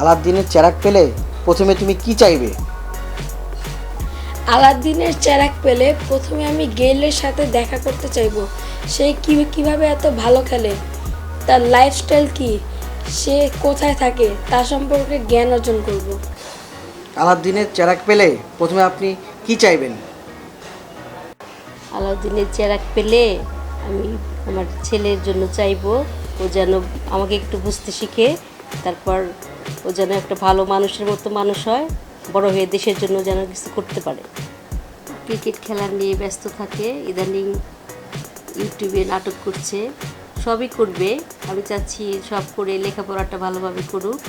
আলাদিনের চেরাক পেলে প্রথমে তুমি কি চাইবে? আলাদিনের চেরাক পেলে প্রথমে আমি গেইলের সাথে দেখা করতে চাইব। সে কি কীভাবে এত ভালো খেলে? তার লাইফস্টাইল কি? সে কোথায় থাকে? তা সম্পর্কে জ্ঞান অর্জন করব। আলাদিনের চেরাক পেলে প্রথমে আপনি কি চাইবেন? আলাউদ্দিনের চেরাক পেলে আমি আমার ছেলের জন্য চাইব। ও যেন আমাকে একটু বুঝতে শিখে তারপর ও যেন একটা ভালো মানুষের মতো মানুষ হয়, বড় হয়ে দেশের জন্য যেন কিছু করতে পারে। ক্রিকেট খেলা নিয়ে ব্যস্ত থাকে, ইদানিং ইউটিউবে নাটক করছে, সবই করবে। আমি চাচ্ছি সব করে লেখাপড়াটা ভালোভাবে করুক।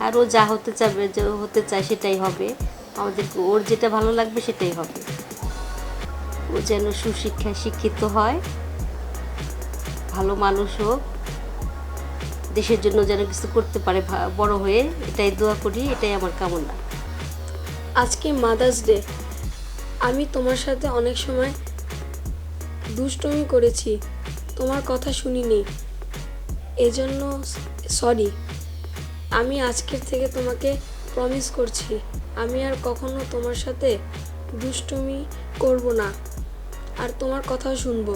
আর ও যা হতে চাবে, যে হতে চায় সেটাই হবে। আমাদের ওর যেটা ভালো লাগবে সেটাই হবে। ও যেন সুশিক্ষায় শিক্ষিত হয়, ভালো মানুষ হোক দেশের জন্য যেন কিছু করতে পারে বড় হয়ে এটাই দোয়া করি এটাই আমার কামনা। আজকে মাদার্স ডে আমি তোমার সাথে অনেক সময় দুষ্টমি করেছি তোমার কথা শুনিনি। এজন্য সরি আমি আজকের থেকে তোমাকে প্রমিস করছি আমি আর কখনো তোমার সাথে দুষ্টমি করব না আর তোমার কথাও শুনব।